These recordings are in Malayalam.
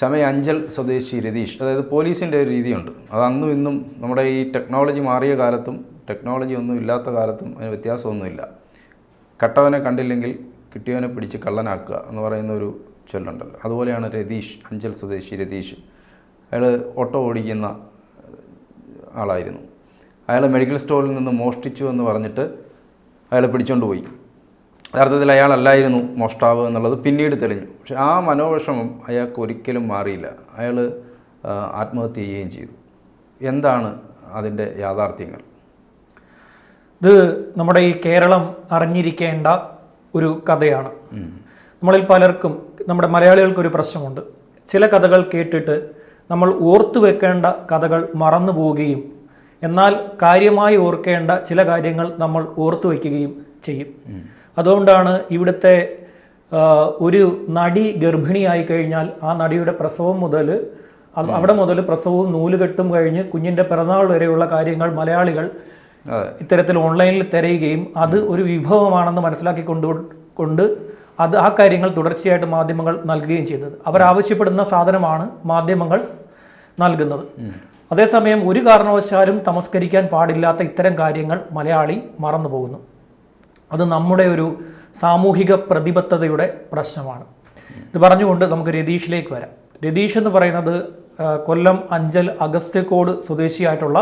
ശമയ അഞ്ചൽ സ്വദേശി രതീഷ് അതായത് പോലീസിന്റെ ഒരു രീതിയുണ്ട്. അത് അന്നും ഇന്നും നമ്മുടെ ഈ ടെക്നോളജി മാറിയ കാലത്തും ടെക്നോളജി ഒന്നും ഇല്ലാത്ത കാലത്തും അതിന് വ്യത്യാസമൊന്നുമില്ല. കട്ടവനെ കണ്ടില്ലെങ്കിൽ കിട്ടിയവനെ പിടിച്ച് കള്ളനാക്കുക എന്ന് പറയുന്ന ഒരു ചൊല്ലുണ്ടല്ലോ. അതുപോലെയാണ് രതീഷ് അഞ്ചൽ സ്വദേശി രതീഷ്. അയാൾ ഓട്ടോ ഓടിക്കുന്ന ആളായിരുന്നു. അയാൾ മെഡിക്കൽ സ്റ്റോറിൽ നിന്ന് മോഷ്ടിച്ചു എന്ന് പറഞ്ഞിട്ട് അയാളെ പിടിച്ചുകൊണ്ട് പോയി. യഥാർത്ഥത്തിൽ അയാളല്ലായിരുന്നു മോഷ്ടാവ് എന്നുള്ളത് പിന്നീട് തെളിഞ്ഞു. പക്ഷെ ആ മനോവിഷമം അയാൾക്ക് ഒരിക്കലും മാറിയില്ല. അയാൾ ആത്മഹത്യ ചെയ്യുകയും ചെയ്തു. എന്താണ് അതിന്റെ യാഥാർത്ഥ്യങ്ങൾ? ഇത് നമ്മുടെ ഈ കേരളം അറിഞ്ഞിരിക്കേണ്ട ഒരു കഥയാണ്. നമ്മളിൽ പലർക്കും നമ്മുടെ മലയാളികൾക്കൊരു പ്രശ്നമുണ്ട്. ചില കഥകൾ കേട്ടിട്ട് നമ്മൾ ഓർത്തു വെക്കേണ്ട കഥകൾ മറന്നു പോവുകയും എന്നാൽ കാര്യമായി ഓർക്കേണ്ട ചില കാര്യങ്ങൾ നമ്മൾ ഓർത്തു വയ്ക്കുകയും ചെയ്യും. അതുകൊണ്ടാണ് ഇവിടുത്തെ ഒരു നടി ഗർഭിണിയായി കഴിഞ്ഞാൽ ആ നടിയുടെ പ്രസവം മുതൽ അവിടെ മുതൽ പ്രസവവും നൂലുകെട്ടും കഴിഞ്ഞ് കുഞ്ഞിന്റെ പിറന്നാൾ വരെയുള്ള കാര്യങ്ങൾ മലയാളികൾ ഇത്തരത്തിൽ ഓൺലൈനിൽ തിരയുകയും അത് ഒരു വിഭവമാണെന്ന് മനസ്സിലാക്കി കൊണ്ടു കൊണ്ട് അത് ആ കാര്യങ്ങൾ തുടർച്ചയായിട്ട് മാധ്യമങ്ങൾ നൽകുകയും ചെയ്തത്. അവരാവശ്യപ്പെടുന്ന സാധനമാണ് മാധ്യമങ്ങൾ നൽകുന്നത്. അതേസമയം ഒരു കാരണവശാലും തമസ്കരിക്കാൻ പാടില്ലാത്ത ഇത്തരം കാര്യങ്ങൾ മലയാളി മറന്നു പോകുന്നു അത് നമ്മുടെ ഒരു സാമൂഹിക പ്രതിബദ്ധതയുടെ പ്രശ്നമാണ്. ഇത് പറഞ്ഞുകൊണ്ട് നമുക്ക് രതീഷിലേക്ക് വരാം. രതീഷ് എന്ന് പറയുന്നത് കൊല്ലം അഞ്ചൽ അഗസ്ത്യക്കോട് സ്വദേശിയായിട്ടുള്ള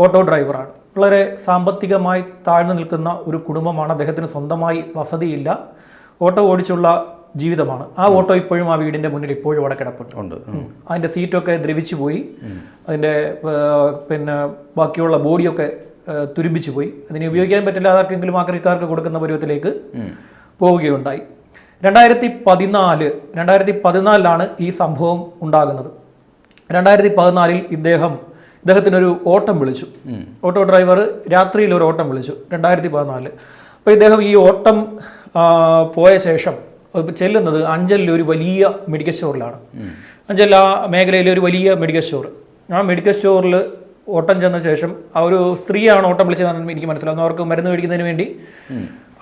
ഓട്ടോ ഡ്രൈവറാണ്. വളരെ സാമ്പത്തികമായി താഴ്ന്നു നിൽക്കുന്ന ഒരു കുടുംബമാണ്. അദ്ദേഹത്തിന് സ്വന്തമായി വസതിയില്ല. ഓട്ടോ ഓടിച്ചുള്ള ജീവിതമാണ്. ആ ഓട്ടോ ഇപ്പോഴും ആ വീടിന്റെ മുന്നിൽ ഇപ്പോഴും അവിടെ കിടപ്പുണ്ട്. അതിന്റെ സീറ്റൊക്കെ ദ്രവിച്ചു പോയി. അതിന്റെ പിന്നെ ബാക്കിയുള്ള ബോഡിയൊക്കെ തുരുമ്പിച്ചു പോയി. അതിനെ ഉപയോഗിക്കാൻ പറ്റില്ല ആർക്കെങ്കിലും ആക്രിക്കാർക്ക് കൊടുക്കുന്ന പരുവത്തിലേക്ക് പോവുകയുണ്ടായി. രണ്ടായിരത്തി പതിനാല് രണ്ടായിരത്തി പതിനാലിലാണ് ഈ സംഭവം ഉണ്ടാകുന്നത്. രണ്ടായിരത്തി പതിനാലിൽ ഇദ്ദേഹം ഇദ്ദേഹത്തിനൊരു ഓട്ടം വിളിച്ചു. ഓട്ടോ ഡ്രൈവർ രാത്രിയിൽ ഒരു ഓട്ടം വിളിച്ചു രണ്ടായിരത്തി പതിനാലിൽ അപ്പോൾ ഇദ്ദേഹം ഈ ഓട്ടം പോയ ശേഷം ചെല്ലുന്നത് അഞ്ചലിലെ ഒരു വലിയ മെഡിക്കൽ സ്റ്റോറിലാണ്. അഞ്ചൽ ആ മേഖലയിലെ ഒരു വലിയ മെഡിക്കൽ സ്റ്റോർ. ആ മെഡിക്കൽ സ്റ്റോറിൽ ഓട്ടം ചെന്ന ശേഷം ആ ഒരു സ്ത്രീയാണ് ഓട്ടം വിളിച്ചതെന്ന് എനിക്ക് മനസ്സിലാവുന്നു. അവർക്ക് മരുന്ന് മേടിക്കുന്നതിന് വേണ്ടി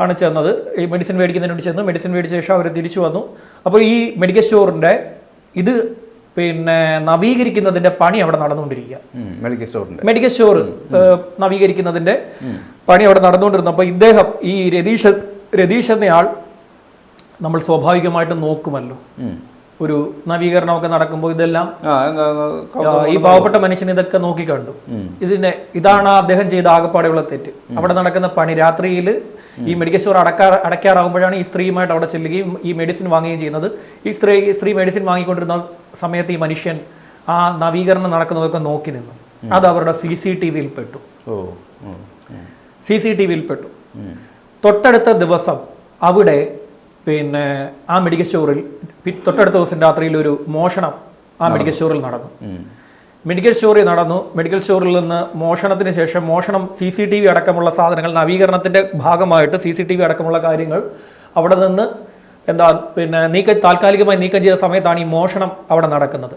ആണ് ചെന്നത്. ഈ മെഡിസിൻ മേടിക്കുന്നതിന് വേണ്ടി ചെന്നു. മെഡിസിൻ മേടിച്ച ശേഷം അവർ തിരിച്ചു വന്നു. അപ്പോൾ ഈ മെഡിക്കൽ സ്റ്റോറിന്റെ ഇത് പിന്നെ നവീകരിക്കുന്നതിന്റെ പണി അവിടെ നടന്നുകൊണ്ടിരിക്കുക. മെഡിക്കൽ സ്റ്റോറിന്റെ മെഡിക്കൽ സ്റ്റോർ നവീകരിക്കുന്നതിന്റെ പണി അവിടെ നടന്നുകൊണ്ടിരുന്നു. അപ്പോൾ ഇദ്ദേഹം ഈ രതീഷ് രതീഷ് എന്നയാൾ നമ്മൾ സ്വാഭാവികമായിട്ടും നോക്കുമല്ലോ. ഒരു നവീകരണമൊക്കെ നടക്കുമ്പോൾ ഇതെല്ലാം ഈ പാവപ്പെട്ട മനുഷ്യൻ ഇതൊക്കെ നോക്കിക്കണ്ടു ഇതിന്റെ ഇതാണ് അദ്ദേഹം ചെയ്ത ആകപ്പാടെയുള്ള തെറ്റ്. അവിടെ നടക്കുന്ന പണി രാത്രിയിൽ ഈ മെഡിക്കൽ സ്റ്റോർ അടക്കാ അടയ്ക്കാറാകുമ്പോഴാണ് ഈ സ്ത്രീയുമായിട്ട് അവിടെ ചെല്ലുകയും ഈ മെഡിസിൻ വാങ്ങുകയും ചെയ്യുന്നത്. ഈ സ്ത്രീ സ്ത്രീ മെഡിസിൻ വാങ്ങിക്കൊണ്ടിരുന്ന സമയത്ത് ഈ മനുഷ്യൻ ആ നവീകരണം നടക്കുന്നതൊക്കെ നോക്കി നിന്നു. അത് അവരുടെ സി സി ടി വിയിൽ പെട്ടു. സി സി ടി വിയിൽ പെട്ടു. തൊട്ടടുത്ത ദിവസം അവിടെ പിന്നെ ആ മെഡിക്കൽ സ്റ്റോറിൽ തൊട്ടടുത്ത ദിവസം രാത്രിയിൽ ഒരു മോഷണം ആ മെഡിക്കൽ സ്റ്റോറിൽ നടന്നു. മെഡിക്കൽ സ്റ്റോറിൽ നടന്നു മെഡിക്കൽ സ്റ്റോറിൽ നിന്ന് മോഷണത്തിന് ശേഷം മോഷണം സി സി ടി വി അടക്കമുള്ള സാധനങ്ങൾ നവീകരണത്തിന്റെ ഭാഗമായിട്ട് സി സി ടി വി അടക്കമുള്ള കാര്യങ്ങൾ അവിടെ നിന്ന് എന്താ പിന്നെ നീക്കം താൽക്കാലികമായി നീക്കം ചെയ്ത സമയത്താണ് ഈ മോഷണം അവിടെ നടക്കുന്നത്.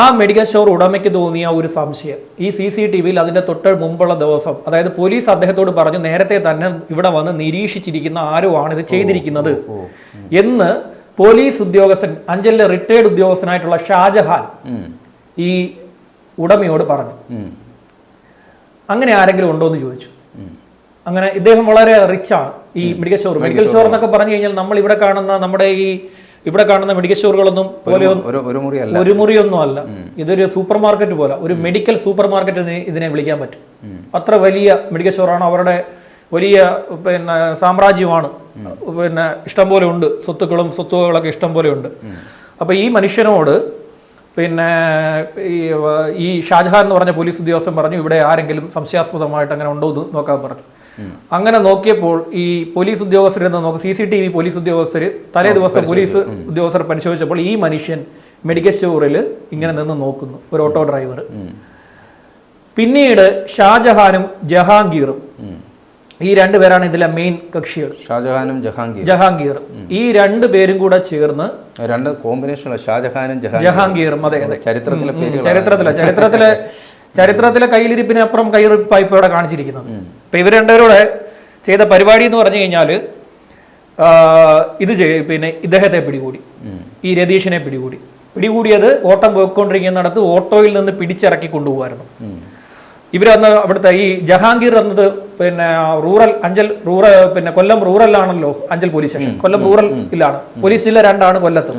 ആ മെഡിക്കൽ സ്റ്റോർ ഉടമയ്ക്ക് തോന്നിയ ഒരു സംശയം. ഈ സി സി ടി വിയിൽ അതിന്റെ തൊട്ട് മുമ്പുള്ള ദിവസം അതായത് പോലീസ് അദ്ദേഹത്തോട് പറഞ്ഞു നേരത്തെ തന്നെ ഇവിടെ വന്ന് നിരീക്ഷിച്ചിരിക്കുന്ന ആരോ ആണ് ഇത് ചെയ്തിരിക്കുന്നത്. എന്ന് പോലീസ് ഉദ്യോഗസ്ഥൻ അഞ്ചലിലെ റിട്ടയേർഡ് ഉദ്യോഗസ്ഥനായിട്ടുള്ള ഷാജഹാൻ ഈ ഉടമയോട് പറഞ്ഞു. അങ്ങനെ ആരെങ്കിലും ഉണ്ടോ എന്ന് ചോദിച്ചു. അങ്ങനെ ഇദ്ദേഹം വളരെ റിച്ചാണ് ഈ മെഡിക്കൽ സ്റ്റോർ മെഡിക്കൽ സ്റ്റോർ എന്നൊക്കെ പറഞ്ഞു കഴിഞ്ഞാൽ നമ്മൾ ഇവിടെ കാണുന്ന നമ്മുടെ ഈ ഇവിടെ കാണുന്ന മെഡിക്കൽ സ്റ്റോറുകളൊന്നും പോലെ ഒരു മുറിയൊന്നും അല്ല. ഇതൊരു സൂപ്പർ മാർക്കറ്റ് പോലെ. ഒരു മെഡിക്കൽ സൂപ്പർ മാർക്കറ്റ് ഇതിനെ വിളിക്കാൻ പറ്റും. അത്ര വലിയ മെഡിക്കൽ സ്റ്റോറാണ്. അവരുടെ വലിയ പിന്നെ സാമ്രാജ്യമാണ്. പിന്നെ ഇഷ്ടം പോലെ ഉണ്ട്. സ്വത്തുക്കളും സ്വത്തുകളൊക്കെ ഇഷ്ടം പോലെ ഉണ്ട്. അപ്പോൾ ഈ മനുഷ്യനോട് പിന്നെ ഈ ഷാജഹാൻ എന്ന് പറഞ്ഞ പോലീസ് ഉദ്യോഗസ്ഥൻ പറഞ്ഞു ഇവിടെ ആരെങ്കിലും സംശയാസ്പദമായിട്ട് അങ്ങനെ ഉണ്ടോ? എന്ന് നോക്കാൻ പറഞ്ഞു. അങ്ങനെ നോക്കിയപ്പോൾ ഈ പോലീസ് ഉദ്യോഗസ്ഥരെന്ന് നോക്കി C C T V police ഉദ്യോഗസ്ഥർ തലേ ദിവസത്തെ പോലീസ് ഉദ്യോഗസ്ഥർ പരിശോധിച്ചപ്പോൾ ഈ മനുഷ്യൻ മെഡിക്കൽ സ്റ്റോറിൽ ഇങ്ങനെ നിന്ന് നോക്കുന്നു ഒരു ഓട്ടോ ഡ്രൈവർ. പിന്നീട് ഷാജഹാനും ജഹാംഗീറും ഈ രണ്ടുപേരാണ് ഇതിലെ മെയിൻ കക്ഷികൾ. ഷാജഹാനും ജഹാംഗീർ ജഹാംഗീർ ഈ രണ്ടു പേരും കൂടെ ചേർന്ന് രണ്ട് കോമ്പിനേഷൻ ഷാജഹാനും ജഹാംഗീറും. അതെ അതെ. ചരിത്രത്തിലെ ചരിത്രത്തിലെ ചരിത്രത്തിലെ ചരിത്രത്തിലെ കയ്യിലിരിപ്പിനപ്പുറം കയ്യിരിപ്പായി ഇപ്പോൾ ഇവിടെ കാണിച്ചിരിക്കുന്നത് അപ്പൊ ഇവർ രണ്ടുപേരോടെ ചെയ്ത പരിപാടി എന്ന് പറഞ്ഞു കഴിഞ്ഞാൽ ഇത് പിന്നെ ഇദ്ദേഹത്തെ പിടികൂടി. ഈ രതീഷിനെ പിടികൂടി. പിടികൂടിയത് ഓട്ടം പോയിക്കൊണ്ടിരിക്കുന്നിടത്ത് ഓട്ടോയിൽ നിന്ന് പിടിച്ചിറക്കി കൊണ്ടുപോകായിരുന്നു. ഇവരന്ന് അവിടുത്തെ ഈ ജഹാംഗീർ എന്നത് പിന്നെ റൂറൽ അഞ്ചൽ റൂറൽ പിന്നെ Kollam റൂറലാണല്ലോ Anchal police station. Kollam rural ഇല്ലാണ്. Police ജില്ല രണ്ടാണ് കൊല്ലത്ത്.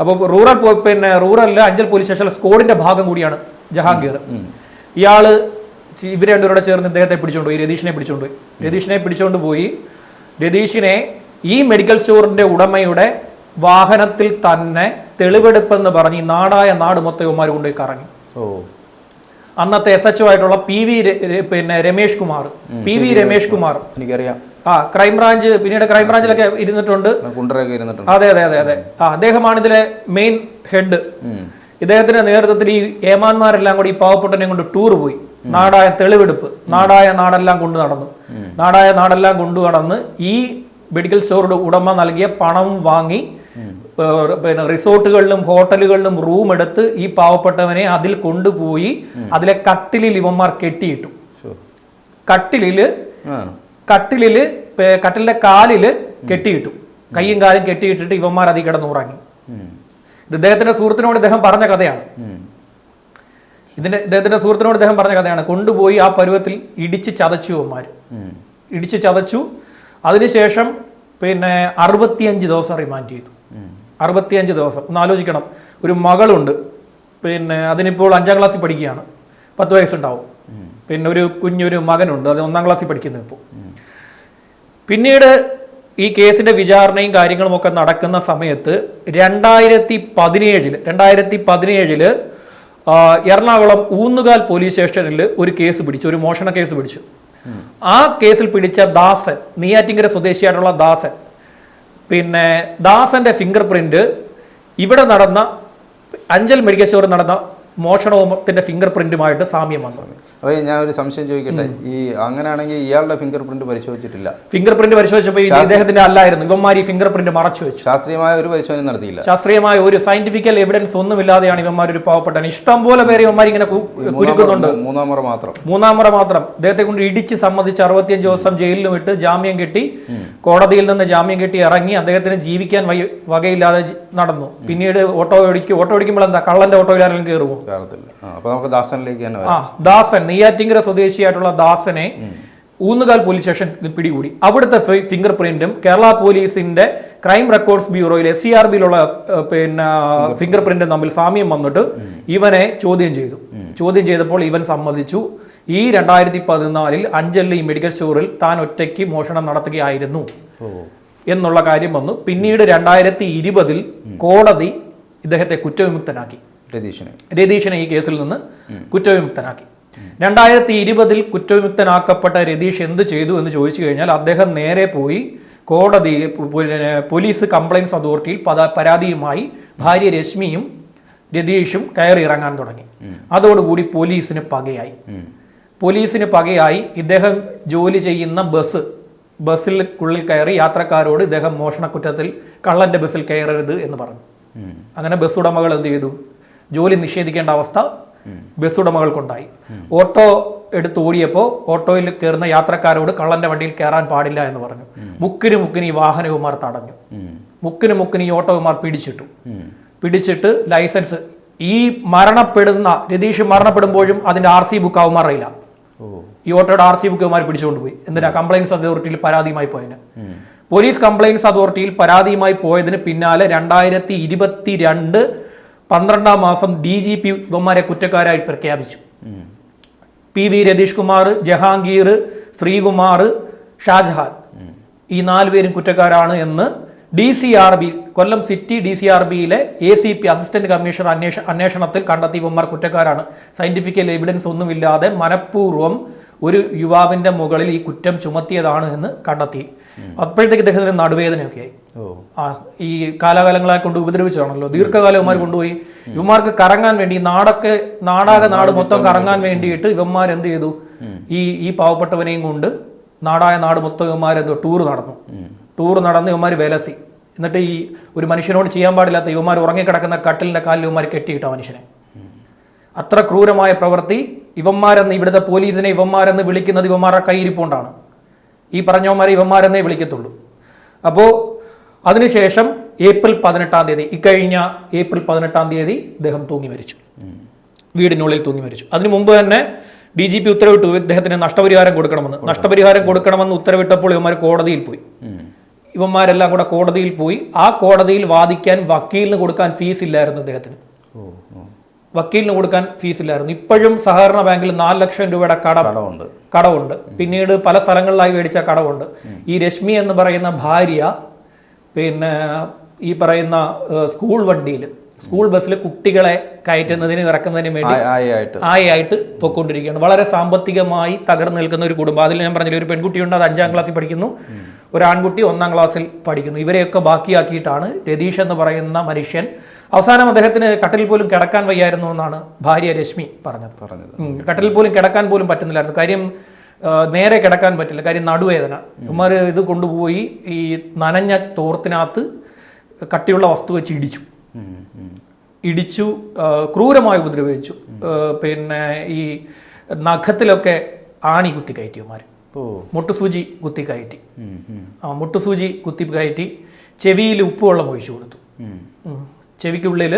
അപ്പോൾ റൂറൽ പിന്നെ റൂറലിലെ അഞ്ചൽ പോലീസ് സ്റ്റേഷൻ സ്കോഡിന്റെ ഭാഗം കൂടിയാണ് ജഹാംഗീർ. ഇയാൾ ഇവർ ഇവർ രണ്ടുപേരുടെ ചേർന്ന് ഇദ്ദേഹത്തെ പിടിച്ചോണ്ട് പോയി രതീഷിനെ പിടിച്ചോണ്ട് പോയി. രതീഷിനെ പിടിച്ചോണ്ട് പോയി. രതീഷിനെ ഈ മെഡിക്കൽ സ്റ്റോറിന്റെ ഉടമയുടെ വാഹനത്തിൽ തന്നെ തെളിവെടുപ്പെന്ന് പറഞ്ഞ് ഈ നാടായ നാട് മൊത്തം ഇവന്മാർ കൊണ്ടുപോയി കറങ്ങി. ഓ. അന്നത്തെ എസ് എച്ച് ആയിട്ടുള്ള പി വി പിന്നെ രമേഷ് കുമാർ പി വി രമേഷ് കുമാർ. എനിക്കറിയാം. ആ ക്രൈംബ്രാഞ്ച് പിന്നീട് ക്രൈംബ്രാഞ്ചിലൊക്കെ ഇരുന്നിട്ടുണ്ട്. അതെ അതെ അതെ അതെ. ആ അദ്ദേഹമാണ് ഇതിലെ മെയിൻ ഹെഡ്. ഇദ്ദേഹത്തിന്റെ നേതൃത്വത്തിൽ ഈ ഏമാന്മാരെല്ലാം കൂടി ഈ പാവപ്പെട്ടനെ കൊണ്ട് ടൂർ പോയി. നാടായ തെളിവെടുപ്പ് നാടായ നാടെല്ലാം കൊണ്ടു നടന്നു. നാടായ നാടെല്ലാം കൊണ്ടു നടന്ന് ഈ മെഡിക്കൽ സ്റ്റോറുടെ ഉടമ നൽകിയ പണവും വാങ്ങി പിന്നെ റിസോർട്ടുകളിലും ഹോട്ടലുകളിലും റൂം എടുത്ത് ഈ പാവപ്പെട്ടവനെ അതിൽ കൊണ്ടുപോയി അതിലെ കട്ടിലിൽ ഇവന്മാർ കെട്ടിയിട്ടു. കട്ടിലിൽ കട്ടിലിൽ കട്ടിലിന്റെ കാലിൽ കെട്ടിയിട്ടു. കയ്യും കാലും കെട്ടിയിട്ടിട്ട് ഇവന്മാർ അതിൽ കിടന്നുറങ്ങി ഇദ്ദേഹത്തിന്റെ സുഹൃത്തിനോട് ഇദ്ദേഹം പറഞ്ഞ കഥയാണ്. ഇതിന്റെ ഇദ്ദേഹത്തിന്റെ സുഹൃത്തിനോട് ഇദ്ദേഹം പറഞ്ഞ കഥയാണ്. കൊണ്ടുപോയി ആ പരുവത്തിൽ ഇടിച്ച് ചതച്ചു അവന്മാർ ഇടിച്ച് ചതച്ചു. അതിനുശേഷം പിന്നെ അറുപത്തിയഞ്ച് ദിവസം റിമാൻഡ് ചെയ്തു. അറുപത്തിയഞ്ച് ദിവസം. ഒന്ന് ആലോചിക്കണം. ഒരു മകളുണ്ട്. പിന്നെ അതിനിപ്പോൾ അഞ്ചാം ക്ലാസ്സിൽ പഠിക്കുകയാണ്. പത്ത് വയസ്സുണ്ടാവും. പിന്നെ ഒരു കുഞ്ഞൊരു മകനുണ്ട്. അത് ഒന്നാം ക്ലാസ്സിൽ പഠിക്കുന്നു ഇപ്പോൾ. പിന്നീട് ഈ കേസിന്റെ വിചാരണയും കാര്യങ്ങളും ഒക്കെ നടക്കുന്ന സമയത്ത് രണ്ടായിരത്തി പതിനേഴിൽ രണ്ടായിരത്തി പതിനേഴിൽ എറണാകുളം ഊന്നുകാൽ പോലീസ് സ്റ്റേഷനിൽ ഒരു കേസ് പിടിച്ചു ഒരു മോഷണ കേസ് പിടിച്ചു. ആ കേസിൽ പിടിച്ച ദാസൻ നെയ്യാറ്റിങ്കര സ്വദേശിയായിട്ടുള്ള ദാസൻ പിന്നെ ദാസന്റെ ഫിംഗർ പ്രിന്റ് ഇവിടെ നടന്ന അഞ്ചൽ മെഡിക്കൽ സ്റ്റോറിൽ നടന്ന മോഷണത്തിന്റെ ഫിംഗർ പ്രിന്റുമായിട്ട് സാമ്യം വന്നു അപ്പോൾ ഞാൻ ഒരു സംശയം ചോദിക്കട്ടെ? ഈ അങ്ങനെയാണെങ്കിൽ ഇയാളുടെ ഫിംഗർ പ്രിന്റ് പരിശോധിച്ചിട്ടില്ല ഫിംഗർ പ്രിന്റ് പരിശോധിച്ചപ്പോൾ ഇദ്ദേഹത്തിന്റെ അല്ലായിരുന്നു. ഇവന്മാർ ഈ ഫിംഗർ പ്രിന്റ് മറച്ചു വെച്ചു. ശാസ്ത്രീയമായ ഒരു പരിശോധന നടത്തിയില്ല. ശാസ്ത്രീയമായ ഒരു സയന്റിഫിക്കൽ എവിഡൻസ് ഒന്നുമില്ലാതെയാണ് ഇവന്മാർ ഒരു പാവപ്പെട്ട ഇഷ്ടം പോലെ പേര് ഇവന്മാർ ഇങ്ങനെ കുരുക്കുന്നുണ്ട്. മുറ മാത്രം. മൂന്നാം മുറ മാത്രം. അദ്ദേഹത്തെ കൊണ്ട് ഇടിച്ച് സമ്മതിച്ച് അറുപത്തിയഞ്ച് ദിവസം ജയിലിലും ഇട്ട് ജാമ്യം കിട്ടി കോടതിയിൽ നിന്ന് ജാമ്യം കിട്ടി ഇറങ്ങി അദ്ദേഹത്തിന് ജീവിക്കാൻ വകയില്ലാതെ നടന്നു. പിന്നീട് ഓട്ടോ ഓടിക്കും. ഓട്ടോ ഓടിക്കുമ്പോൾ എന്താ? കള്ളന്റെ ഓട്ടോയിൽ ആരെങ്കിലും കയറുമോ ദാസനിലേക്ക് ആ ദാസൻ നെയ്യാറ്റിങ്കര സ്വദേശിയായിട്ടുള്ള ദാസനെ ഊന്നുകാൽ പോലീസ് സ്റ്റേഷൻ പിടികൂടി. അവിടുത്തെ ഫിംഗർ പ്രിന്റും കേരള പോലീസിന്റെ ക്രൈം റെക്കോർഡ്സ് ബ്യൂറോയിൽ എസ് സി ആർ ബിയിലുള്ള പിന്നെ ഫിംഗർ പ്രിന്റും. തമ്മിൽ സാമ്യം വന്നിട്ട് ഇവനെ ചോദ്യം ചെയ്തു. ചോദ്യം ചെയ്തപ്പോൾ ഇവൻ സമ്മതിച്ചു. ഈ രണ്ടായിരത്തി പതിനാലിൽ അഞ്ചല്ലി മെഡിക്കൽ സ്റ്റോറിൽ താൻ ഒറ്റയ്ക്ക് മോഷണം നടത്തുകയായിരുന്നു എന്നുള്ള കാര്യം വന്നു. പിന്നീട് രണ്ടായിരത്തി ഇരുപതിൽ കോടതി ഇദ്ദേഹത്തെ കുറ്റവിമുക്തനാക്കി. രതീഷിനെ രതീഷിനെ ഈ കേസിൽ നിന്ന് കുറ്റവിമുക്തനാക്കി. രണ്ടായിരത്തി ഇരുപതിൽ കുറ്റവിമുക്തനാക്കപ്പെട്ട രതീഷ് എന്ത് ചെയ്തു എന്ന് ചോദിച്ചു കഴിഞ്ഞാൽ അദ്ദേഹം നേരെ പോയി കോടതി പോലീസ് കംപ്ലയിൻസ് അതോറിറ്റിയിൽ പരാതിയുമായി ഭാര്യ രശ്മിയും രതീഷും കയറി ഇറങ്ങാൻ തുടങ്ങി. അതോടുകൂടി പോലീസിന് പകയായി. പോലീസിന് പകയായി ഇദ്ദേഹം ജോലി ചെയ്യുന്ന ബസ് ബസ്സിൽ ഉള്ളിൽ കയറി യാത്രക്കാരോട് ഇദ്ദേഹം മോഷണക്കുറ്റത്തിൽ കള്ളന്റെ ബസ്സിൽ കയറരുത് എന്ന് പറഞ്ഞു. അങ്ങനെ ബസ് ഉടമകൾ എന്ത് ചെയ്തു? ജോലി നിഷേധിക്കേണ്ട അവസ്ഥ ബസ് ഉടമകൾക്കുണ്ടായി ഓട്ടോ എടുത്ത് ഓടിയപ്പോൾ ഓട്ടോയിൽ കയറുന്ന യാത്രക്കാരോട് കള്ളന്റെ വണ്ടിയിൽ കയറാൻ പാടില്ല എന്ന് പറഞ്ഞു. മുക്കിന് മുക്കിന് ഈ വാഹനകുമാർ തടഞ്ഞു. മുക്കിന് മുക്കിന് ഈ ഓട്ടോകുമാർ പിടിച്ചിട്ടു. പിടിച്ചിട്ട് ലൈസൻസ്. ഈ മരണപ്പെടുന്ന രതീഷ് മരണപ്പെടുമ്പോഴും അതിന്റെ ആർ സി ബുക്ക് അവന്മാറിയില്ല ഓ. ഈ ഓട്ടോയുടെ ആർ സി ബുക്ക് അവന്മാർ പിടിച്ചുകൊണ്ട് പോയി എന്തിനാ കംപ്ലൈൻസ് അതോറിറ്റിയിൽ പരാതിയുമായി പോയതിന്. പോലീസ് കംപ്ലൈൻസ് അതോറിറ്റിയിൽ പരാതിയുമായി പോയതിന് പിന്നാലെ രണ്ടായിരത്തി ഇരുപത്തി രണ്ട് പന്ത്രണ്ടാം മാസം ഡി ജി പി ഇവന്മാരെ കുറ്റക്കാരായി പ്രഖ്യാപിച്ചു. പി വി രതീഷ് കുമാർ ജഹാംഗീർ ശ്രീകുമാർ ഷാജഹാൻ ഈ നാലുപേരും കുറ്റക്കാരാണ് എന്ന് D C R B Kollam city D C R ബിയിലെ A C P assistant commissioner അന്വേഷ അന്വേഷണത്തിൽ കണ്ടെത്തി ഇവന്മാർ കുറ്റക്കാരാണ്. സയന്റിഫിക്കൽ എവിഡൻസ് ഒന്നുമില്ലാതെ മനഃപൂർവം ഒരു യുവാവിന്റെ മുകളിൽ ഈ കുറ്റം ചുമത്തിയതാണ് എന്ന് കണ്ടെത്തി. അപ്പോഴത്തേക്ക് ഇദ്ദേഹത്തിന് നടുവേദനയൊക്കെ ആയി. ഈ കാലാകാലങ്ങളായി കൊണ്ട് ഉപദ്രവിച്ചതാണല്ലോ. ദീർഘകാലം ഇവന്മാർ കൊണ്ടുപോയി. ഇവന്മാർക്ക് കറങ്ങാൻ വേണ്ടി നാടൊക്കെ നാടാകെ നാട് മൊത്തം കറങ്ങാൻ വേണ്ടിയിട്ട് ഇവന്മാർ എന്ത് ചെയ്തു? ഈ ഈ പാവപ്പെട്ടവനെയും കൊണ്ട് നാടായ നാട് മൊത്തം ഇവന്മാർ എന്തോ ടൂർ നടന്നു. ടൂർ നടന്ന് ഇവന്മാർ വിലസി. എന്നിട്ട് ഈ ഒരു മനുഷ്യനോട് ചെയ്യാൻ പാടില്ലാത്ത ഇവന്മാർ ഉറങ്ങിക്കിടക്കുന്ന കട്ടിലിന്റെ കാലിൽ ഇവന്മാർ കെട്ടിയിട്ട മനുഷ്യനെ. അത്ര ക്രൂരമായ പ്രവൃത്തി ഇവന്മാരെന്ന് ഇവിടുത്തെ പോലീസിനെ ഇവന്മാരെന്ന് വിളിക്കുന്നത് ഇവന്മാരുടെ കയ്യിരിപ്പുകൊണ്ടാണ് ഈ പറഞ്ഞവന്മാരെ ഇവന്മാരെന്നേ വിളിക്കത്തുള്ളൂ. അപ്പോൾ അതിനുശേഷം ഏപ്രിൽ പതിനെട്ടാം തീയതി ഇക്കഴിഞ്ഞ ഏപ്രിൽ പതിനെട്ടാം തീയതി ഇദ്ദേഹം തൂങ്ങി മരിച്ചു. വീടിനുള്ളിൽ തൂങ്ങി മരിച്ചു. അതിനു മുമ്പ് തന്നെ ഡി ജി പി ഉത്തരവിട്ടു ഇദ്ദേഹത്തിന് നഷ്ടപരിഹാരം കൊടുക്കണമെന്ന്. നഷ്ടപരിഹാരം കൊടുക്കണമെന്ന് ഉത്തരവിട്ടപ്പോൾ ഇവന്മാർ കോടതിയിൽ പോയി. ഇവന്മാരെല്ലാം കൂടെ കോടതിയിൽ പോയി. ആ കോടതിയിൽ വാദിക്കാൻ വക്കീലിന് കൊടുക്കാൻ ഫീസ് ഇല്ലായിരുന്നു ഓ. വക്കീലിന് കൊടുക്കാൻ ഫീസില്ലായിരുന്നു. ഇപ്പോഴും സഹകരണ ബാങ്കിൽ നാല് ലക്ഷം രൂപയുടെ കടം കടമുണ്ട് കടമുണ്ട് പിന്നീട് പല സ്ഥലങ്ങളിലായി മേടിച്ച കടമുണ്ട് ഈ രശ്മി എന്ന് പറയുന്ന ഭാര്യ പിന്നെ ഈ പറയുന്ന സ്കൂൾ വണ്ടിയിൽ സ്കൂൾ ബസ്സിൽ കുട്ടികളെ കയറ്റുന്നതിന് ഇറക്കുന്നതിന് വേണ്ടി ആയിട്ട് പൊയ്ക്കൊണ്ടിരിക്കുകയാണ്. വളരെ സാമ്പത്തികമായി തകർന്നു നിൽക്കുന്ന ഒരു കുടുംബം. അതിൽ ഞാൻ പറഞ്ഞില്ല ഒരു പെൺകുട്ടിയുണ്ട് അത് അഞ്ചാം ക്ലാസ്സിൽ പഠിക്കുന്നു. ഒരു ആൺകുട്ടി ഒന്നാം ക്ലാസ്സിൽ പഠിക്കുന്നു. ഇവരെയൊക്കെ ബാക്കിയാക്കിയിട്ടാണ് രതീഷ് എന്ന് പറയുന്ന മനുഷ്യൻ അവസാനം അദ്ദേഹത്തിന് കട്ടിൽ പോലും കിടക്കാൻ വയ്യായിരുന്നു എന്നാണ് ഭാര്യ രശ്മി പറഞ്ഞത്. പറഞ്ഞത്. കട്ടിൽ പോലും കിടക്കാൻ പോലും പറ്റുന്നില്ലായിരുന്നു. കാര്യം നേരെ കിടക്കാൻ പറ്റില്ല. കാര്യം നടുവേദന. ഉമ്മാർ ഇത് കൊണ്ടുപോയി ഈ നനഞ്ഞ തോർത്തിനകത്ത് കട്ടിയുള്ള വസ്തു വെച്ച് ഇടിച്ചു. ഇടിച്ചു ക്രൂരമായി ഉപദ്രവിച്ചു. പിന്നെ ഈ നഖത്തിലൊക്കെ ആണി കുത്തി കയറ്റി ഉമാർ മുട്ടുസൂചി കുത്തി കയറ്റി. മുട്ടുസൂചി കുത്തി കയറ്റി ചെവിയിൽ ഉപ്പുവെള്ളം ഒഴിച്ചു കൊടുത്തു. ചെവിക്കുള്ളിൽ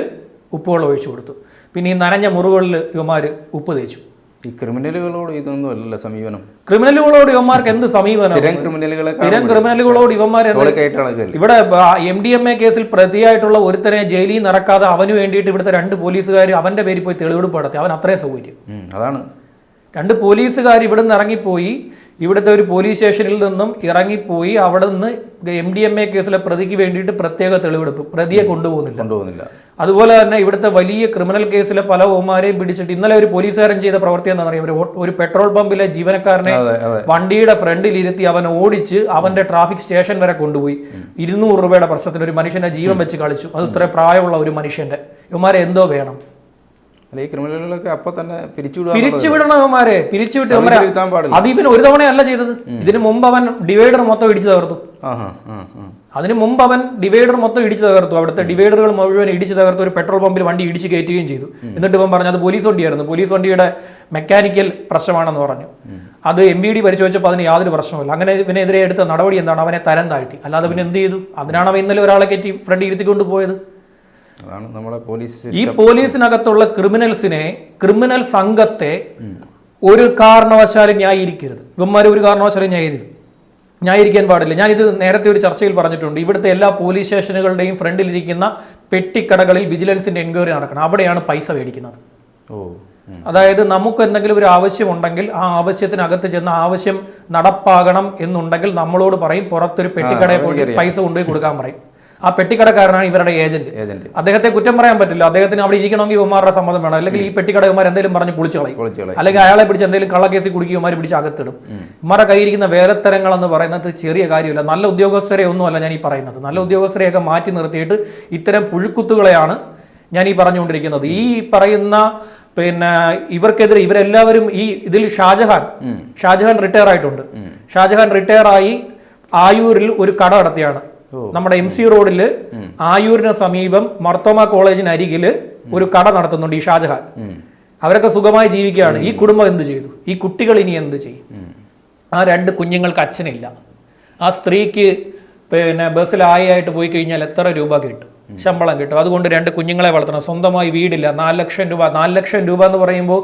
ഉപ്പുവെള്ളം ഒഴിച്ചു കൊടുത്തു. പിന്നെ ഈ നനഞ്ഞ മുറിവുകളിൽ ഇവന്മാർ ഉപ്പ് തേച്ചു. ഈ ക്രിമിനലുകളോട് ഇതൊന്നും അല്ലല്ലോ സമീപനം. ക്രിമിനലുകളോട് ഇവന്മാർക്ക് എന്ത് സമീപനം? സ്ഥിരം ക്രിമിനലുകളെ സ്ഥിരം ക്രിമിനലുകളോട് ഇവന്മാർ ഇവിടെ എം ഡി എം എ കേസിൽ പ്രതിയായിട്ടുള്ള ഒരുത്തനെ ജയിലിൽ നടക്കാതെ അവന് വേണ്ടിയിട്ട് ഇവിടുത്തെ രണ്ട് പോലീസുകാർ അവന്റെ പേരിൽ പോയി തെളിവെടുപ്പ് നടത്തി. അവൻ അത്രയും സൗകര്യം. അതാണ്. രണ്ട് പോലീസുകാർ ഇവിടെ നിന്ന് ഇറങ്ങിപ്പോയി. ഇവിടുത്തെ ഒരു പോലീസ് സ്റ്റേഷനിൽ നിന്നും ഇറങ്ങിപ്പോയി അവിടെ നിന്ന് എം ഡി എം എ കേസിലെ പ്രതിക്ക് വേണ്ടിയിട്ട് പ്രത്യേക തെളിവെടുപ്പ്. പ്രതിയെ കൊണ്ടുപോകുന്നില്ല. കൊണ്ടുപോകുന്നില്ല. അതുപോലെ തന്നെ ഇവിടുത്തെ വലിയ ക്രിമിനൽ കേസിലെ പല ഓമാരെയും പിടിച്ചിട്ട് ഇന്നലെ ഒരു പോലീസുകാരൻ ചെയ്ത പ്രവൃത്തി എന്താണെന്ന് അറിയാം ഒരു പെട്രോൾ പമ്പിലെ ജീവനക്കാരനെ വണ്ടിയുടെ ഫ്രണ്ടിൽ ഇരുത്തി അവൻ ഓടിച്ച് അവന്റെ ട്രാഫിക് സ്റ്റേഷൻ വരെ കൊണ്ടുപോയി. ഇരുന്നൂറ് രൂപയുടെ പ്രശ്നത്തിന് ഒരു മനുഷ്യന്റെ ജീവൻ വെച്ച് കളിച്ചു. അത് ഇത്ര പ്രായമുള്ള ഒരു മനുഷ്യന്റെ ഇവന്മാരെ എന്തോ വേണം? അല്ല ഈ ക്രിമിനലുകളൊക്കെ അപ്പൊ തന്നെ പിരിച്ചുവിടുക പിരിച്ചുവിടണം ഇവന്മാരെ പിരിച്ചുവിട്ട് അത് ഇവൻ ഒരു തവണയല്ല ചെയ്തത്. ഇതിനു മുമ്പ് അവൻ ഡിവൈഡർ മൊത്തം ഇടിച്ചു തകർത്തു. അതിനു മുമ്പ് അവൻ ഡിവൈഡർ മൊത്തം ഇടിച്ചു തകർത്തു. അവിടുത്തെ ഡിവൈഡറുകൾ മുഴുവൻ ഇടിച്ചു തകർത്തു. ഒരു പെട്രോൾ പമ്പിൽ വണ്ടി ഇടിച്ച് കയറ്റുകയും ചെയ്തു. എന്നിട്ട് ഇവൻ പറഞ്ഞു അത് പോലീസ് വണ്ടിയായിരുന്നു. പോലീസ് വണ്ടിയുടെ മെക്കാനിക്കൽ പ്രശ്നമാണെന്ന് പറഞ്ഞു. അത് എം ബി ഡി പരിശോധിച്ചപ്പോൾ അതിന് യാതൊരു പ്രശ്നമില്ല അങ്ങനെ ഇവനെതിരെ എടുത്ത നടപടി എന്താണ്? അവനെ തരം താഴ്ത്തി. അല്ലാതെ പിന്നെ എന്ത് ചെയ്തു? അതിനാണ് അവൻ ഇന്നലെ ഒരാളെ കയറ്റി ഫ്രണ്ട് ഇരുത്തിക്കൊണ്ട് പോയത്. അതാണ് നമ്മളെ പോലീസ് ഈ പോലീസിനകത്തുള്ള ക്രിമിനൽസിനെ ക്രിമിനൽ സംഘത്തെ ഒരു കാരണവശാലും ന്യായീകരിക്കരുത്. ഇവന്മാരെ ഒരു കാരണവശാലും ന്യായീകരിക്കരുത് ന്യായീകരിക്കാൻ പാടില്ല. ഞാനിത് നേരത്തെ ഒരു ചർച്ചയിൽ പറഞ്ഞിട്ടുണ്ട്. ഇവിടുത്തെ എല്ലാ പോലീസ് സ്റ്റേഷനുകളുടെയും ഫ്രണ്ടിലിരിക്കുന്ന പെട്ടിക്കടകളിൽ വിജിലൻസിന്റെ എൻക്വയറി നടക്കണം. അവിടെയാണ് പൈസ മേടിക്കുന്നത്. ഓ അതായത് നമുക്ക് എന്തെങ്കിലും ഒരു ആവശ്യമുണ്ടെങ്കിൽ ആ ആവശ്യത്തിനകത്ത് ചെന്ന് ആവശ്യം നടപ്പാകണം എന്നുണ്ടെങ്കിൽ നമ്മളോട് പറയും. പുറത്തൊരു പെട്ടിക്കടയിൽ പോയി പൈസ കൊണ്ടുപോയി കൊടുക്കാൻ പറയും. ആ പെട്ടിക്കടക്കാരനാണ് ഇവരുടെ ഏജന്റ്. ഏജന്റ്. അദ്ദേഹത്തെ കുറ്റം പറയാൻ പറ്റില്ല. അദ്ദേഹത്തിന് അവിടെ ഇരിക്കണമെങ്കിൽ ഇവന്മാരുടെ സമ്മതം വേണം. അല്ലെങ്കിൽ ഈ പെട്ടിക്കടകുമാർ എന്തെങ്കിലും പറഞ്ഞ് പൊളിച്ചു കളയും. അല്ലെങ്കിൽ അയാളെ പിടിച്ച് എന്തെങ്കിലും കള്ളക്കേസിൽ കുടുക്കിയവന്മാർ പിടിച്ച് അകത്തിടും. ഇവന്മാരുടെ കയ്യിരിക്കുന്ന വേലത്തരങ്ങൾ എന്ന് പറയുന്നത് ചെറിയ കാര്യമില്ല. നല്ല ഉദ്യോഗസ്ഥരെ ഒന്നുമല്ല ഞാൻ ഈ പറയുന്നത്. നല്ല ഉദ്യോഗസ്ഥരെയൊക്കെ മാറ്റി നിർത്തിയിട്ട് ഇത്തരം പുഴുക്കുത്തുകളെയാണ് ഞാൻ ഈ പറഞ്ഞുകൊണ്ടിരിക്കുന്നത്. ഈ പറയുന്ന പിന്നെ ഇവർക്കെതിരെ ഇവരെല്ലാവരും ഈ ഇതിൽ ഷാജഹാൻ ഷാജഹാൻ റിട്ടയർ ആയിട്ടുണ്ട്. ഷാജഹാൻ റിട്ടയർ ആയി ആയൂരിൽ ഒരു കട നടത്തിയാണ്. നമ്മുടെ എം സി റോഡിൽ ആയൂരിന് സമീപം മർത്തോമ കോളേജിന് അരികിൽ ഒരു കട നടത്തുന്നുണ്ട് ഈ ഷാജഹാൻ. അവരൊക്കെ സുഖമായി ജീവിക്കുകയാണ്. ഈ കുടുംബം എന്ത് ചെയ്തു? ഈ കുട്ടികൾ ഇനി എന്ത് ചെയ്യും? ആ രണ്ട് കുഞ്ഞുങ്ങൾക്ക് അച്ഛനില്ല. ആ സ്ത്രീക്ക് പിന്നെ ബസ്സിൽ ആയിട്ട് പോയി കഴിഞ്ഞാൽ എത്ര രൂപ കിട്ടും? ശമ്പളം കിട്ടും. അതുകൊണ്ട് രണ്ട് കുഞ്ഞുങ്ങളെ വളർത്തണം. സ്വന്തമായി വീടില്ല. നാല് ലക്ഷം രൂപ നാല് ലക്ഷം രൂപ എന്ന് പറയുമ്പോൾ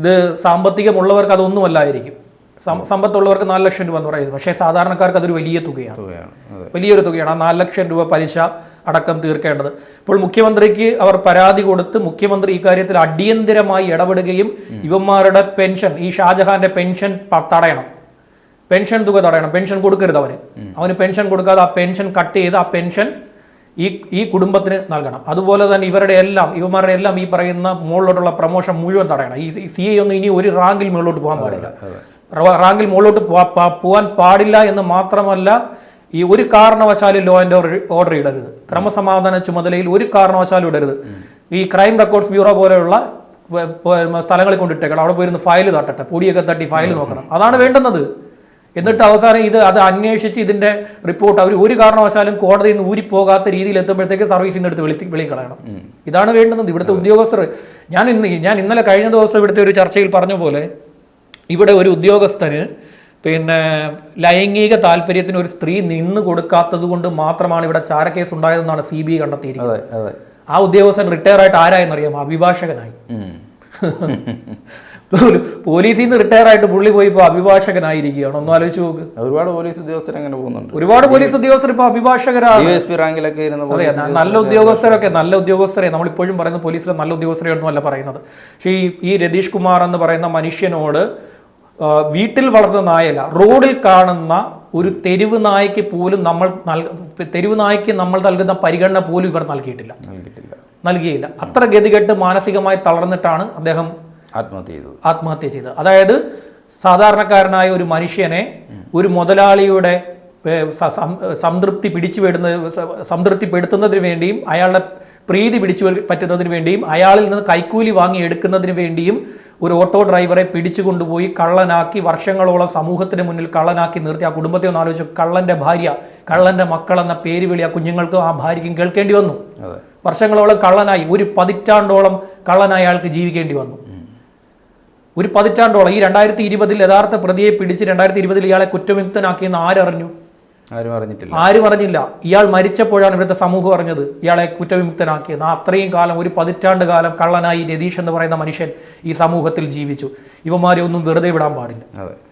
ഇത് സാമ്പത്തികമുള്ളവർക്ക് അതൊന്നുമല്ലായിരിക്കും. സമ്പത്തുള്ളവർക്ക് നാല് ലക്ഷം രൂപ എന്ന് പറയുന്നത്. പക്ഷേ സാധാരണക്കാർക്ക് അതൊരു വലിയ തുകയാണ്. വലിയൊരു തുകയാണ്. ആ നാല് ലക്ഷം രൂപ പലിശ അടക്കം തീർക്കേണ്ടത്. ഇപ്പോൾ മുഖ്യമന്ത്രിക്ക് അവർ പരാതി കൊടുത്ത് മുഖ്യമന്ത്രി ഇക്കാര്യത്തിൽ അടിയന്തിരമായി ഇടപെടുകയും ഇവന്മാരുടെ പെൻഷൻ ഈ ഷാജഹാന്റെ പെൻഷൻ തടയണം. പെൻഷൻ തുക തടയണം. പെൻഷൻ കൊടുക്കരുത് അവന് അവന് പെൻഷൻ കൊടുക്കാതെ ആ പെൻഷൻ കട്ട് ചെയ്ത് ആ പെൻഷൻ ഈ ഈ കുടുംബത്തിന് നൽകണം. അതുപോലെ തന്നെ ഇവരുടെ എല്ലാം ഇവന്മാരുടെ എല്ലാം ഈ പറയുന്ന മുകളിലോട്ടുള്ള പ്രമോഷൻ മുഴുവൻ തടയണം. ഈ സി ഐ ഒന്നും ഇനി ഒരു റാങ്കിൽ മുകളിലോട്ട് പോകാൻ പാടില്ല. റാങ്കിൽ മുകളിലോട്ട് പോവാൻ പാടില്ല എന്ന് മാത്രമല്ല ഈ ഒരു കാരണവശാലും ലോ ആൻഡ് ഓർഡർ ഇടരുത്. ക്രമസമാധാന ചുമതലയിൽ ഒരു കാരണവശാലും ഇടരുത്. ഈ ക്രൈം റെക്കോർഡ്സ് ബ്യൂറോ പോലെയുള്ള സ്ഥലങ്ങളിൽ കൊണ്ടിട്ടേക്കണം. അവിടെ പോയിരുന്ന് ഫയൽ തട്ടട്ടെ. പൊടിയൊക്കെ തട്ടി ഫയൽ നോക്കണം. അതാണ് വേണ്ടുന്നത്. എന്നിട്ട് അവസാനം ഇത് അത് അന്വേഷിച്ച് ഇതിന്റെ റിപ്പോർട്ട് അവർ ഒരു കാരണവശാലും കോടതിയിൽ നിന്ന് ഊരിപ്പോകാത്ത രീതിയിൽ എത്തുമ്പോഴത്തേക്ക് സർവീസിൽ നിന്ന് എടുത്ത് വിളി വിളിക്കളയണം ഇതാണ് വേണ്ടുന്നത്. ഇവിടുത്തെ ഉദ്യോഗസ്ഥർ ഞാൻ ഇന്ന് ഞാൻ ഇന്നലെ കഴിഞ്ഞ ദിവസം ഇവിടുത്തെ ഒരു ചർച്ചയിൽ പറഞ്ഞ പോലെ ഇവിടെ ഒരു ഉദ്യോഗസ്ഥന് പിന്നെ ലൈംഗിക താല്പര്യത്തിന് ഒരു സ്ത്രീ നിന്ന് കൊടുക്കാത്തത് കൊണ്ട് മാത്രമാണ് ഇവിടെ ചാരക്കേസ് ഉണ്ടായതെന്നാണ് സി ബി ഐ കണ്ടെത്തിയിരിക്കുന്നത് ആ ഉദ്യോഗസ്ഥൻ റിട്ടയർ ആയിട്ട് ആരായെന്നറിയാം അഭിഭാഷകനായി. പോലീസിൽ നിന്ന് റിട്ടയർ ആയിട്ട് പുള്ളി പോയി ഇപ്പോൾ അഭിഭാഷകനായിരിക്കുകയാണ്. ഒന്ന് ആലോചിച്ച് നോക്ക്. ഒരുപാട് പോലീസ് ഉദ്യോഗസ്ഥർ അങ്ങനെ പോകുന്നുണ്ട്. ഒരുപാട് പോലീസ് ഉദ്യോഗസ്ഥർ ഇപ്പോൾ അഭിഭാഷകരാണ്. റാങ്കിലൊക്കെ ഇരുന്ന നല്ല ഉദ്യോഗസ്ഥരൊക്കെ നല്ല ഉദ്യോഗസ്ഥരെ നമ്മളിപ്പോഴും പറയുന്ന പോലീസിലെ നല്ല ഉദ്യോഗസ്ഥരെ ഒന്നുമല്ല പറയുന്നത്. പക്ഷേ ഈ രതീഷ് കുമാർ എന്ന് പറയുന്ന മനുഷ്യനോട് വീട്ടിൽ വളർന്ന നായല്ല റോഡിൽ കാണുന്ന ഒരു തെരുവ് നായ്ക്ക് പോലും നമ്മൾ തെരുവ് നായ്ക്ക് നമ്മൾ നൽകുന്ന പരിഗണന പോലും ഇവർ നൽകിയിട്ടില്ല. നൽകിയില്ല. അത്ര ഗതികെട്ട് മാനസികമായി തളർന്നിട്ടാണ് അദ്ദേഹം ആത്മഹത്യ ചെയ്തത്. ആത്മഹത്യ ചെയ്തത്. അതായത് സാധാരണക്കാരനായ ഒരു മനുഷ്യനെ ഒരു മുതലാളിയുടെ സംതൃപ്തി പിടിച്ചു വിടുന്ന സംതൃപ്തിപ്പെടുത്തുന്നതിന് വേണ്ടിയും അയാളുടെ പ്രീതി പിടിച്ചു പറ്റുന്നതിന് വേണ്ടിയും അയാളിൽ നിന്ന് കൈക്കൂലി വാങ്ങി എടുക്കുന്നതിന് വേണ്ടിയും ഒരു ഓട്ടോ ഡ്രൈവറെ പിടിച്ചു കൊണ്ടുപോയി കള്ളനാക്കി വർഷങ്ങളോളം സമൂഹത്തിന് മുന്നിൽ കള്ളനാക്കി നിർത്തി. ആ കുടുംബത്തെ ഒന്ന് ആലോചിച്ചു കള്ളന്റെ ഭാര്യ കള്ളന്റെ മക്കളെന്ന പേര് വിളി ആ കുഞ്ഞുങ്ങൾക്കും ആ ഭാര്യയ്ക്കും കേൾക്കേണ്ടി വന്നു. വർഷങ്ങളോളം കള്ളനായി. ഒരു പതിറ്റാണ്ടോളം കള്ളനായ ആൾക്ക് ജീവിക്കേണ്ടി വന്നു. ഒരു പതിറ്റാണ്ടോളം. ഈ രണ്ടായിരത്തി ഇരുപതിൽ യഥാർത്ഥ പ്രതിയെ പിടിച്ച് രണ്ടായിരത്തി ഇരുപതിൽ ഇയാളെ കുറ്റവിമുക്തനാക്കിയെന്ന് ആരറിഞ്ഞു? ആരും അറിഞ്ഞിട്ടില്ല. ആരും അറിഞ്ഞില്ല. ഇയാൾ മരിച്ചപ്പോഴാണ് ഇവിടുത്തെ സമൂഹം അറിഞ്ഞത്. ഇയാളെ കുറ്റവിമുക്തനാക്കിയത്. ആ അത്രയും കാലം ഒരു പതിറ്റാണ്ട് കാലം കള്ളനായി രതീഷ് എന്ന് പറയുന്ന മനുഷ്യൻ ഈ സമൂഹത്തിൽ ജീവിച്ചു. ഇവന്മാരെ ഒന്നും വെറുതെ വിടാൻ പാടില്ല. അതെ.